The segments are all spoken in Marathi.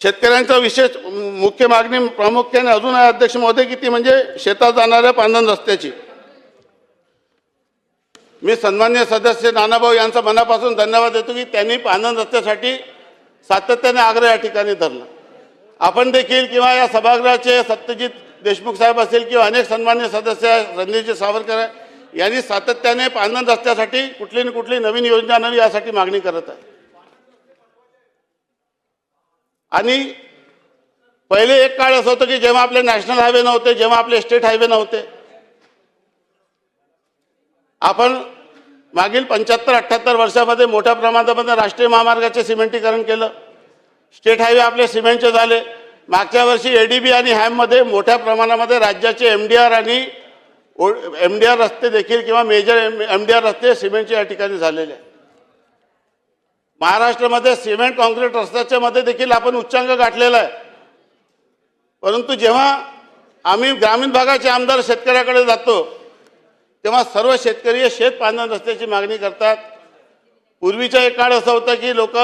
शेतकऱ्यांचा विशेष मुख्य मागणी प्रामुख्याने अजून आहे अध्यक्ष महोदय की ती म्हणजे शेतात जाणाऱ्या पांधन रस्त्याची. मी सन्मान्य सदस्य नानाभाऊ यांचा मनापासून धन्यवाद देतो की त्यांनी पांधन रस्त्यासाठी सातत्याने आग्रह या ठिकाणी धरला. आपण देखील किंवा या सभागृहाचे सत्यजित देशमुख साहेब असेल किंवा अनेक सन्मान्य सदस्य आहे, रणजितजी सावरकर यांनी सातत्याने पांधन रस्त्यासाठी कुठली ना कुठली नवीन योजना नवी यासाठी मागणी करत आहे. आणि पहिले एक काळ असं होतं की जेव्हा आपले नॅशनल हायवे नव्हते जेव्हा आपले स्टेट हायवे नव्हते. आपण मागील पंच्याहत्तर अठ्ठ्याहत्तर वर्षामध्ये मोठ्या प्रमाणामध्ये राष्ट्रीय महामार्गाचे सिमेंटीकरण केलं. स्टेट हायवे आपले सिमेंटचे झाले. मागच्या वर्षी एडीबी आणि हॅममध्ये मोठ्या प्रमाणामध्ये राज्याचे एम डी आर आणि एम डी आर रस्ते देखील किंवा मेजर एम डी आर रस्ते सिमेंटचे या ठिकाणी झालेले आहेत. महाराष्ट्रामध्ये सिमेंट काँक्रीट रस्त्याच्या मध्ये देखील आपण उच्चांक गाठलेला आहे. परंतु जेव्हा आम्ही ग्रामीण भागाचे आमदार शेतकऱ्याकडे जातो तेव्हा सर्व शेतकरी शेत पांधन रस्त्याची मागणी करतात. पूर्वीचा एक काळ असा होता की लोक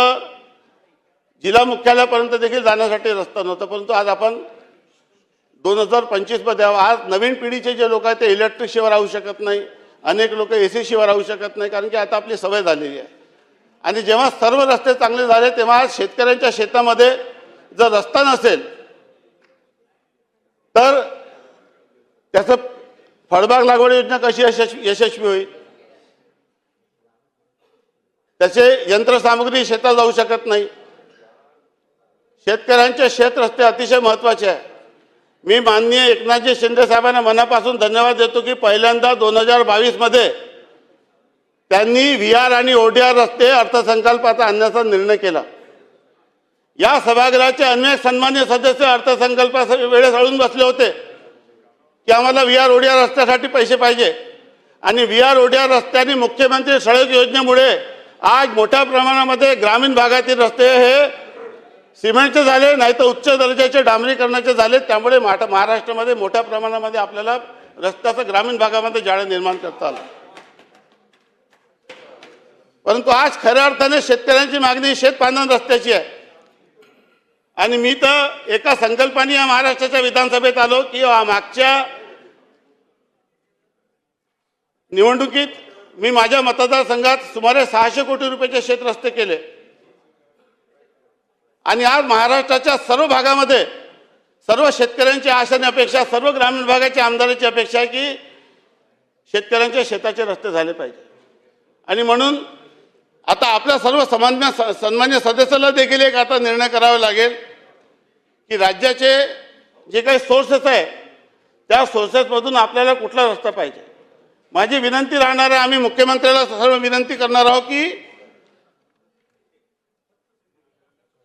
जिल्हा मुख्यालयापर्यंत देखील जाण्यासाठी रस्ता नव्हता परंतु आज आपण दोन हजार पंचवीसमध्ये आज नवीन पिढीचे जे लोक आहेत ते इलेक्ट्रिक शिवाय राहू शकत नाही अनेक लोक ए सी शिवाय राहू शकत नाही कारण की आता आपली सवय झालेली आहे. आणि जेव्हा सर्व रस्ते चांगले झाले तेव्हा आज शेतकऱ्यांच्या शेतामध्ये जर रस्ता नसेल तर त्याचं फळबाग लागवड योजना कशी यशस्वी यशस्वी होईल? त्याचे यंत्रसामुग्री शेतात जाऊ शकत नाही. शेतकऱ्यांचे शेत रस्ते अतिशय महत्त्वाचे आहे. मी माननीय एकनाथजी शिंदे साहेबांना मनापासून धन्यवाद देतो की पहिल्यांदा दोन हजार बावीसमध्ये त्यांनी व्ही आर आणि ओडीआर रस्ते अर्थसंकल्पाचा आणण्याचा निर्णय केला. या सभागृहाचे अनेक सन्मान्य सदस्य अर्थसंकल्पा वेळेस अळून बसले होते की आम्हाला व्ही आर ओडीआर रस्त्यासाठी पैसे पाहिजे. आणि व्ही आर ओडीआर रस्त्याने मुख्यमंत्री सडक योजनेमुळे आज मोठ्या प्रमाणामध्ये ग्रामीण भागातील रस्ते हे सिमेंटचे झाले नाही तर उच्च दर्जाचे डांबरीकरणाचे झाले. त्यामुळे महाराष्ट्रामध्ये मोठ्या प्रमाणामध्ये आपल्याला रस्त्याचं ग्रामीण भागामध्ये जाळं निर्माण करता आलं. परंतु आज खऱ्या अर्थाने शेतकऱ्यांची मागणी शेत रस्त्याची आहे. आणि मी तर एका संकल्पाने या महाराष्ट्राच्या विधानसभेत आलो की मागच्या निवडणुकीत मी माझ्या मतदारसंघात सुमारे सहाशे कोटी रुपयाचे शेत रस्ते केले. आणि आज महाराष्ट्राच्या सर्व भागामध्ये सर्व शेतकऱ्यांची आशा आणि अपेक्षा सर्व ग्रामीण भागाच्या आमदाराची अपेक्षा आहे की शेतकऱ्यांच्या शेताचे रस्ते झाले पाहिजे. आणि म्हणून आता आपल्या सर्व समान्य सन्मान्य सदस्याला देखील एक आता निर्णय करावा लागेल की राज्याचे जे काही सोर्सेस आहे त्या सोर्सेसमधून आपल्याला कुठला रस्ता पाहिजे? माझी विनंती राहणार आहे आम्ही मुख्यमंत्र्याला सर्व विनंती करणार आहोत की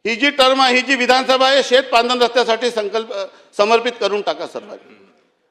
ही जी टर्म आहे ही जी विधानसभा आहे शेत पांधन रस्त्यासाठी संकल्प समर्पित करून टाका सर्वांनी.